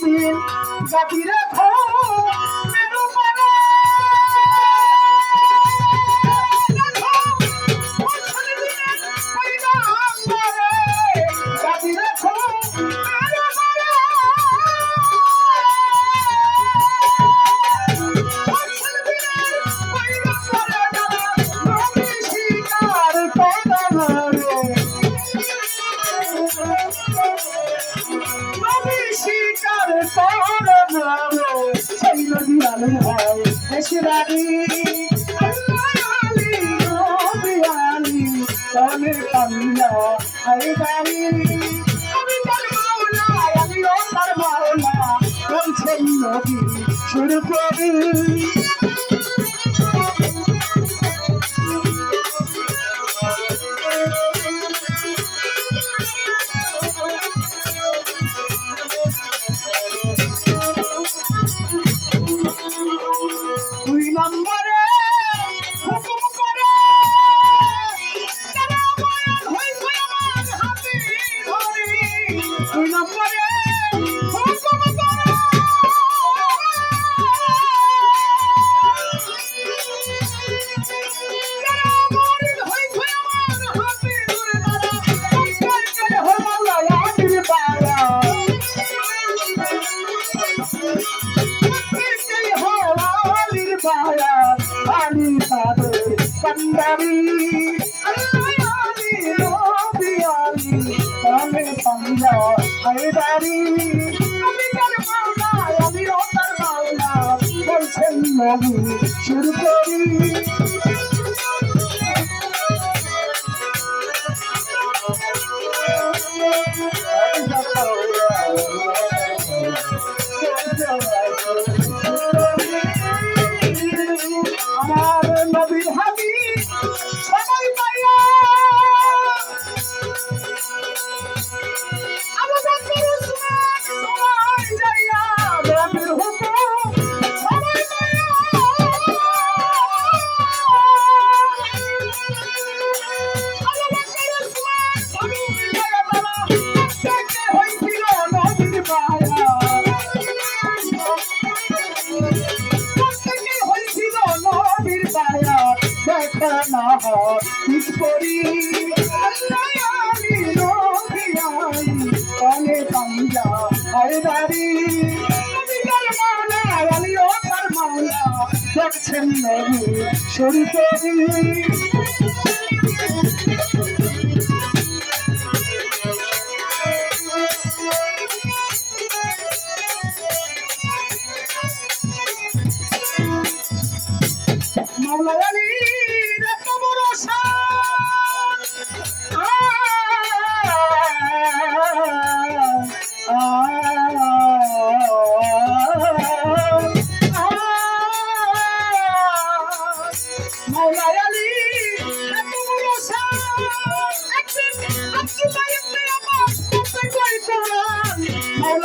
Got me up. রানী আমি কান্না I বাড়ি আমি তার মাওলা, আমিও তার মাওলা কামছেন নবী শুরু করি হায়দারি আমি তার মাওলা আমি তার বলছেন শুরু করি হঠিক করি কানে কামজা হরে নারী দেখছেন নবী সরি করি মাওলা আলী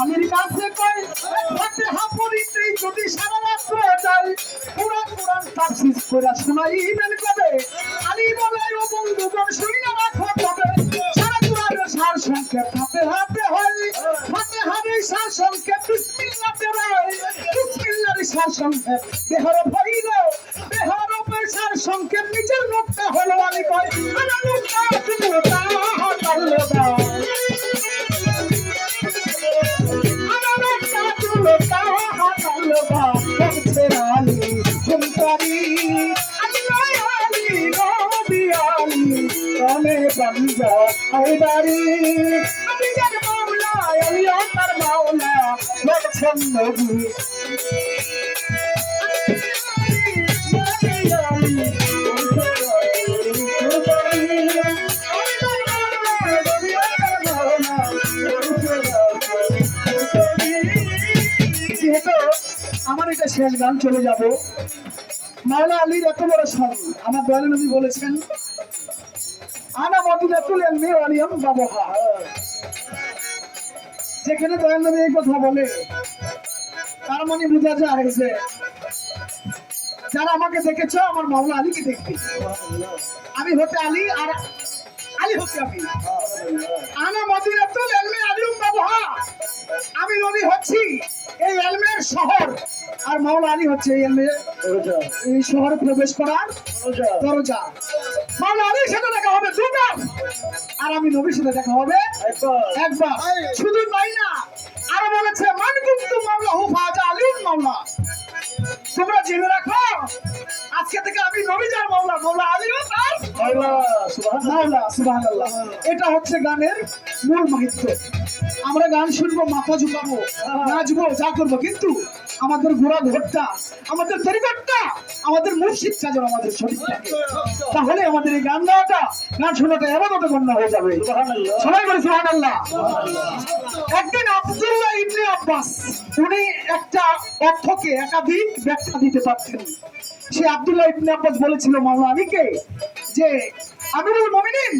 আলীর কাছে কই? ফতে হাপুরিতেই যদি সারা রাত্র যাই পুরান পুরান তাফসিস কইরা শোনাই ইমেল কবে? আলী বলে, ও বন্ধুগণ শুইনা রাখো তবে সারা কুরআন সার সংক্ষেপ হাতে হাতে হই হাতে হাতে সার সংক্ষেপ বিসমিল্লাহতে রই বিসমিল্লাহর সার সংক্ষেপ দেহর ভইল। দেহর উপর সার সংক্ষেপ নিজের মুখটা হলো আমি কই আমার মুখটা আমি আল্লাহ তার মাওলা লক্ষণ নবী আমার এটা শেষ গান, চলে যাব। মাওলা আলীর এত বড় স্মরণ। আমার দয়ালু নবী বলেছেন আনা মদিনাতুল ইলমি ওয়াল বাবহা যেখানে দয়াল নবী এই কথা বলে তার মানে বোঝা যায় যে যারা আমাকে দেখেছ আমার মাওলা আলীকে দেখবে আমি হতে আলী আর আলী হতে আমি। আনা মদিনাতুল ইলমি আলিউম বাবহা আমি নবী হচ্ছি এই এলমের শহর আর মাওলা আলী হচ্ছে এই এলমে এই শহরে প্রবেশ করার দরজা। আর আমি নবীর সাথে দেখা হবে। একবার। শুধু তাই না আরও বলেছে মান কিন্তু মামলা হু ফাজা আলিউল মামলা। তোমরা জেনে রাখো আজকে থেকে আমি নবী যার মামলা মামলা আলীও তার মাওলা সুবহানাল্লাহ এটা হচ্ছে গানের মূল মাহিত্য। আমরা গান শুনব মাথা ঝুঁকাবো নাচবো যা করব কিন্তু আমাদের ঘোড়া ঘোরটা আমাদের তরিকটটা আমাদের মুর্শিদটা যেন আমাদের শরীর তাহলে আমাদের এই গান গাওয়াটা গান শোনাটা এবাদতে গণ্য হয়ে যাবে। সবাই বলে সুবহানাল্লাহ। একদিন আব্দুল্লাহ ইবনে আব্বাস উনি একটা অর্থকে একাধিক ব্যাখ্যা দিতে পারতেন। সে আব্দুল্লাহ ইবনে আব্বাস বলেছিল মাওলা আলীকে যে আমিরুল মুমিনিন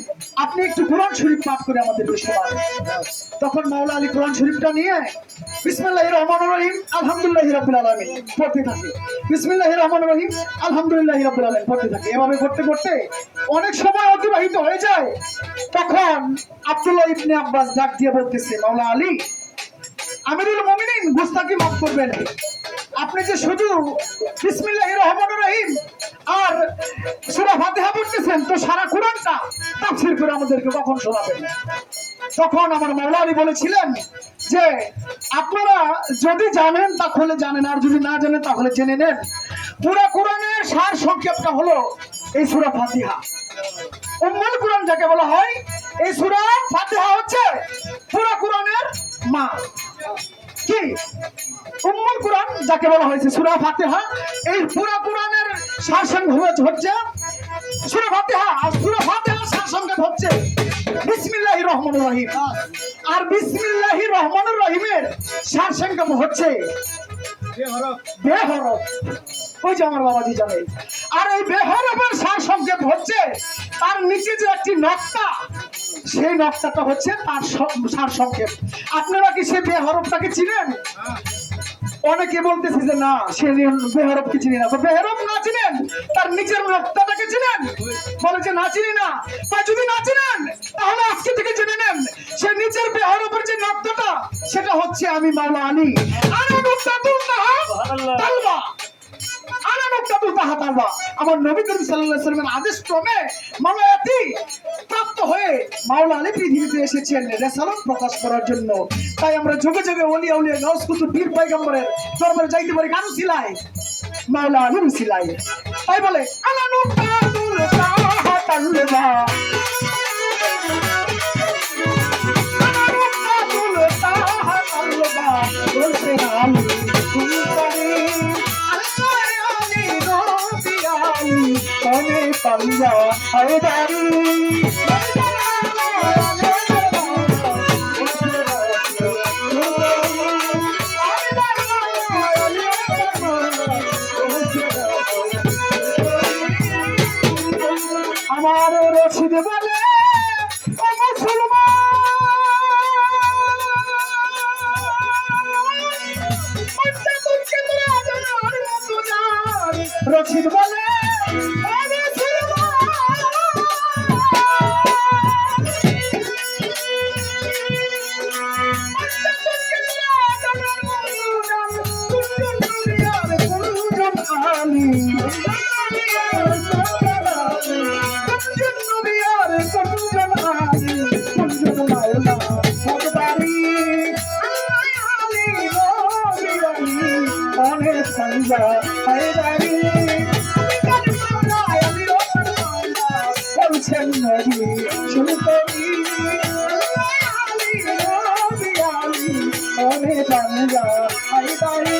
আপনি একটু কোরআন শরীফ পাঠ করে আমাদের শোনান তখন মাওলা আলী কোরআন শরীফটা নিয়ে বিসমিল্লাহির রহমানির রহিম আলহামদুলিল্লাহি রাব্বুল আলামিন, পড়তে থাকে। বিসমিল্লাহির রহমানির রহিম, আলহামদুলিল্লাহ রাব্বুল আলামিন, পড়তে থাকে। এভাবে করতে করতে অনেক সময় অতিবাহিত হয়ে যায়। তখন আব্দুল্লাহ ইবনে আব্বাস ডাক দিয়ে বলতেছে, মাওলা আলী, আমিরুল মুমিনিন, গুস্তাকি মাফ করবেন। আপনি যে শুধু বিসমিল্লাহির রহমানির রহিম আর সূরা ফাতিহা পড়তেছেন, তো সারা কোরআনটা তাফসীর করে আমাদেরকে কখন শোনাবেন? তখন আমার আলী বলেছিলেন যে, আপনারা যদি জানেন তাহলে জানেন, আর যদি না জানেন তাহলে জেনে নেন। পুরা কোরআনের সার সংক্ষেপটা হলো এই সূরা ফাতিহা। উম্মুল কোরআন যাকে বলা হয়, এই সূরা ফাতিহা হচ্ছে পুরা কোরআনের মা কি? উম্মুল কোরআন যাকে বলা হয়েছে সূরা ফাতিহা, এই পুরা কোরআনের সারসংক্ষেপ হচ্ছে। সূরা ফাতিহা আর সূরা ফাতিহার সারসংক্ষেপ হচ্ছে বিসমিল্লাহির রহমানির রহিম। আর বিসমিল্লাহির রহমানির রহিমের সারসংক্ষেপ হচ্ছে বেহরফ। ওই যে আমার বাবাজি জানে। আর এই বেহরফের সার সংক্ষেপ হচ্ছে তার নিচে যে একটি নকটা সেই নকটাটা হচ্ছে তার স- সার সংক্ষেপ আপনারা কি সে বেহরফটাকে চিনেন? অনেকে বলতেছে যে না সে বেহরফকে চিনি না? তো বেহরফ না চিনেন? তার নিজের রক্তটাকে চিনেন? বলে যে না চিনি না। বা যদি না চিনেন তাহলে আজকে থেকে জেনে নেন সে নিজের বেহরবের যে রক্তটা সেটা হচ্ছে আমি মাওলা আলী। আর আমার নবী করিম সাল্লামের আদেশ ক্রমে প্রাপ্ত হয়ে মাওলা আলী পৃথিবীতে এসেছেন রেসালন প্রকাশ করার জন্য। তাই আমরা যুগে যুগে ওলি আউলিয়া গাউস কুতুব পীর পয়গম্বরের দরবারে যাইতে পারি। কারও সিলাই। মাওলা আলীর সিলাই। তাই বলে, আলানু পাদুর তুলতা আমার রশিদ বলে রশিদ বলে Bye.